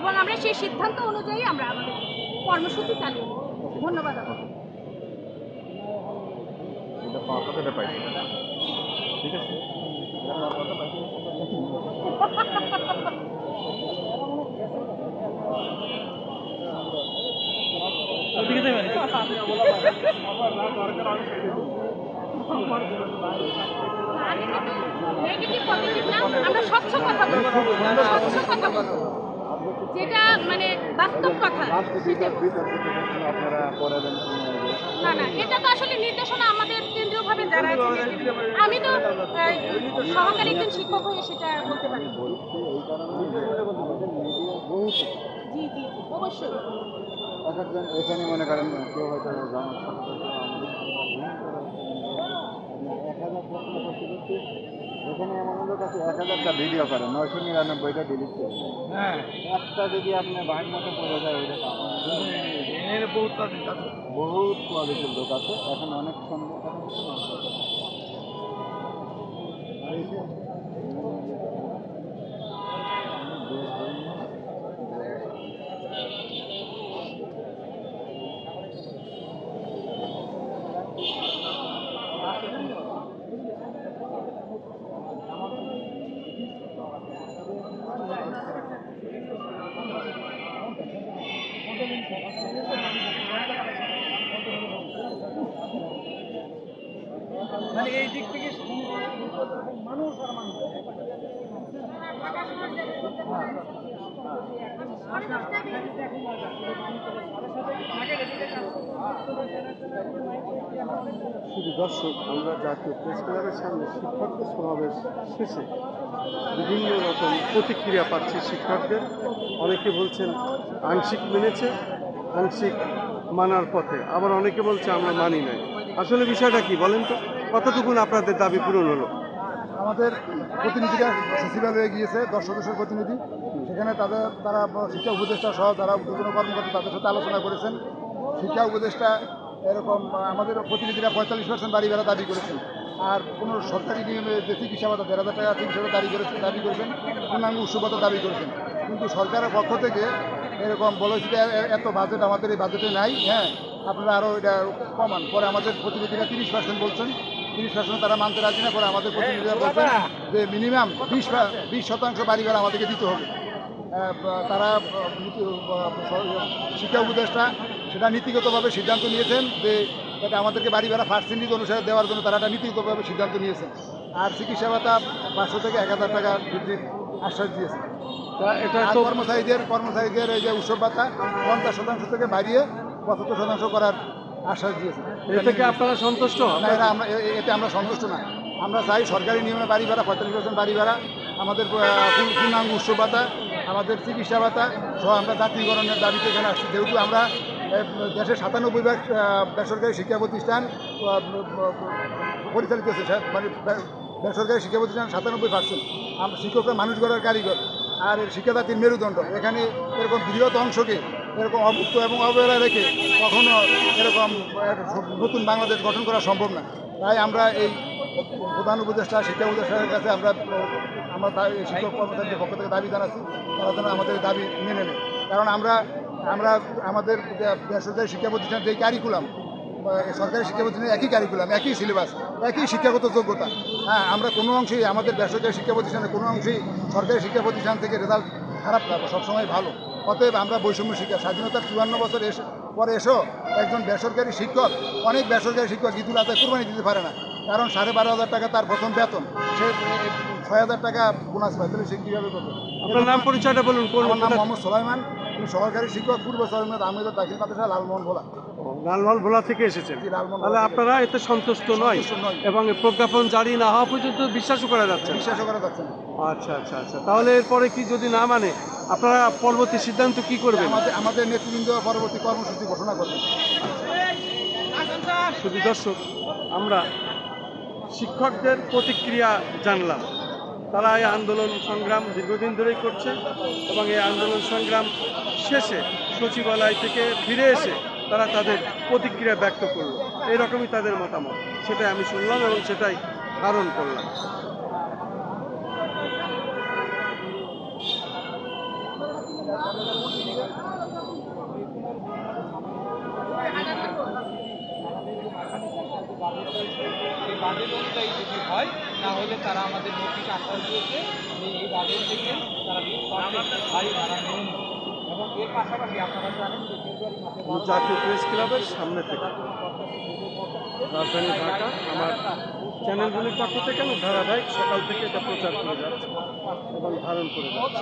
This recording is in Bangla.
এবং আমরা সেই সিদ্ধান্ত অনুযায়ী আমরা আমাদের কর্মসূচি চালিয়ে যাব। ধন্যবাদ আপনাকে। ঠিক আছে। আমরা স্বচ্ছ কথা বলব। স্বচ্ছ কথা বলব। যেটা মানে বাস্তব কথা। না না, এটা তো আসলে নির্দেশনা আমাদের কেন্দ্রীয়ভাবে যারা আমি তো সহকারী একজন শিক্ষক হয়ে সেটা বলতে পারি। জি জি অবশ্যই। এখানে মনে করেন, কেউ হয়তো জানার সাথে সাথে আমাদের এক হাজার প্রশ্ন করতে করতে এখানে আমাদের কাছে এক হাজারটা ভিডিও করে নয়শো নিরানব্বইটা ডিলিট করে হ্যাঁ। একটা যদি আপনি বাহির মতো পড়ে যায় ওইটা বহুত বহুত কোয়ালিটির লোক আছে। এখন অনেক সন্দেহ মানে এই দিক থেকে মানুষ আর শুধু দর্শক, আমরা জাতীয় প্রেস ক্লাবের সামনে শিক্ষকদের সমাবেশ শেষে বিভিন্ন রকম প্রতিক্রিয়া পাচ্ছি শিক্ষকদের। অনেকে বলছেন আংশিক মেনেছে, আংশিক মানার পথে। আবার অনেকে বলছে আমরা মানি নাই। আসলে বিষয়টা কি বলেন তো? কতটুকুন আপনাদের দাবি পূরণ হলো? আমাদের প্রতিনিধিরা সচিবালয়ে গিয়েছে, দশ সদস্যের প্রতিনিধি। সেখানে তাদের তারা শিক্ষা উপদেষ্টা সহ যারা উদ্যোগন কর্মকর্তা তাদের সাথে আলোচনা করেছেন। শিক্ষা উপদেষ্টা এরকম, আমাদের প্রতিনিধিরা পঁয়তাল্লিশ পার্সেন্ট বাড়ি ভাড়া দাবি করেছেন। আর কোনো সরকারি নিয়মে যে চিকিৎসা ভাতা দেড় হাজার টাকা চিকিৎসা দাবি করেছেন দাবি করেছেন পূর্ণাঙ্গ উৎসবতা দাবি করেছেন। কিন্তু সরকারের পক্ষ থেকে এরকম বলেছে এত বাজেট আমাদের এই বাজেটে নাই হ্যাঁ। আপনারা আরও এটা কমান। পরে আমাদের প্রতিনিধিরা তিরিশ পার্সেন্ট বলছেন। তিরিশ পার্সেন্ট তারা মানতে রাজি না পরে আমাদের প্রতিনিধিরা বলছেন যে মিনিমাম বিশ বিশ শতাংশ বাড়ি ভাড়া আমাদেরকে দিতে হবে। তারা শিক্ষা উপদেষ্টা সেটা নীতিগতভাবে সিদ্ধান্ত নিয়েছেন যে এটা আমাদেরকে বাড়ি ভাড়া পার্সেন্টেজ অনুসারে দেওয়ার জন্য তারা একটা নীতিগতভাবে সিদ্ধান্ত নিয়েছেন। আর চিকিৎসা ভাতা পাঁচশো থেকে এক হাজার টাকা বৃদ্ধির আশ্বাস দিয়েছেন। এটা কর্মচারীদের কর্মচারীদের এই যে উৎসব ভাতা পঞ্চাশ শতাংশ থেকে বাড়িয়ে পঁচাত্তর শতাংশ করার আশ্বাস দিয়েছে। এ থেকে আপনারা সন্তুষ্ট? না আমরা এতে আমরা সন্তুষ্ট না। আমরা চাই সরকারি নিয়মে বাড়ি ভাড়া পঁয়তাল্লিশ পার্সেন্ট বাড়ি ভাড়া আমাদের পূর্ণাঙ্গ উৎসব ভাতা আমাদের চিকিৎসা ভাতা সহ আমরা জাতীয়করণের দাবিতে এখানে আসছি। যেহেতু আমরা দেশের সাতানব্বই ভাগ বেসরকারি শিক্ষা প্রতিষ্ঠান পরিচালিত সা- মানে বেসরকারি শিক্ষা প্রতিষ্ঠান সাতানব্বই পার্সেন্ট। আমরা শিক্ষকরা মানুষ গড়ার কারিগর। আর শিক্ষাদাতির মেরুদণ্ড। এখানে এরকম বৃহৎ অংশকে এরকম অভুক্ত এবং অবহেলা রেখে কখনো এরকম নতুন বাংলাদেশ গঠন করা সম্ভব না। তাই আমরা এই প্রধান উপদেষ্টা, শিক্ষা উপদেষ্টার কাছে আমরা আমরা শিক্ষক কর্মচারীদের পক্ষ থেকে দাবি জানাচ্ছি, তারা যেন আমাদের দাবি মেনে নেয়। কারণ আমরা আমরা, আমাদের বেসরকারি শিক্ষা প্রতিষ্ঠান যেই কারিকুলাম সরকারি শিক্ষা প্রতিষ্ঠানে একই কারিকুলাম একই সিলেবাস একই শিক্ষাগত যোগ্যতা। হ্যাঁ আমরা কোনো অংশেই আমাদের বেসরকারি শিক্ষা প্রতিষ্ঠানের কোনো অংশেই সরকারি শিক্ষা প্রতিষ্ঠান থেকে রেজাল্ট খারাপ না, সবসময় ভালো। অতএব আমরা বৈষম্য শিক্ষা স্বাধীনতার চুয়ান্ন বছর এসে পরে এসো একজন বেসরকারি শিক্ষক অনেক বেসরকারি শিক্ষক ঈদুল আদায় কোরবানি দিতে পারে না। কারণ সাড়ে বারো হাজার টাকা তার প্রথম বেতন। সে ছয় হাজার টাকা বোনাস পায়। তাহলে সে কীভাবে করবে? আপনার নাম পরিচয়টা বলুন আমার নাম মোহাম্মদ সোলাইমান সহকারী শিক্ষক পূর্ব সরমেদ আহমেদ দাখিল মাদ্রাসা লালমোহন ভোলা। লালমহল ভোলা থেকে এসেছেন। তাহলে আপনারা এতে সন্তুষ্ট নয় এবং প্রজ্ঞাপন জারি না হওয়া পর্যন্ত বিশ্বাসও করা যাচ্ছে বিশ্বাসও করা যাচ্ছে আচ্ছা আচ্ছা আচ্ছা। তাহলে এরপরে কি যদি না মানে আপনারা পরবর্তী সিদ্ধান্ত কি করবেন? আমাদের নেতৃবৃন্দ পরবর্তী কর্মসূচি ঘোষণা করবে শুধু দর্শক আমরা শিক্ষকদের প্রতিক্রিয়া জানলাম। তারা এই আন্দোলন সংগ্রাম দীর্ঘদিন ধরেই করছে এবং এই আন্দোলন সংগ্রাম শেষে সচিবালয় থেকে ফিরে এসে তারা তাদের প্রতিক্রিয়া ব্যক্ত করল। এরকমই তাদের মতামত। সেটাই আমি শুনলাম এবং সেটাই ধারণ করলাম। যদি হয় তাহলে তারা আমাদের নোটিশ আশ্বাস দিয়েছে এই থেকে তারা এবং এর পাশাপাশি আপনারা জানেন যে জাতীয় প্রেস ক্লাবের সামনে থেকে। রাজধানী ঢাকা, আমার চ্যানেলগুলির পক্ষ থেকে আমি ধারাবাহিক সকাল থেকে এটা প্রচার করে যাচ্ছি এবং ধারণ করে যাচ্ছি।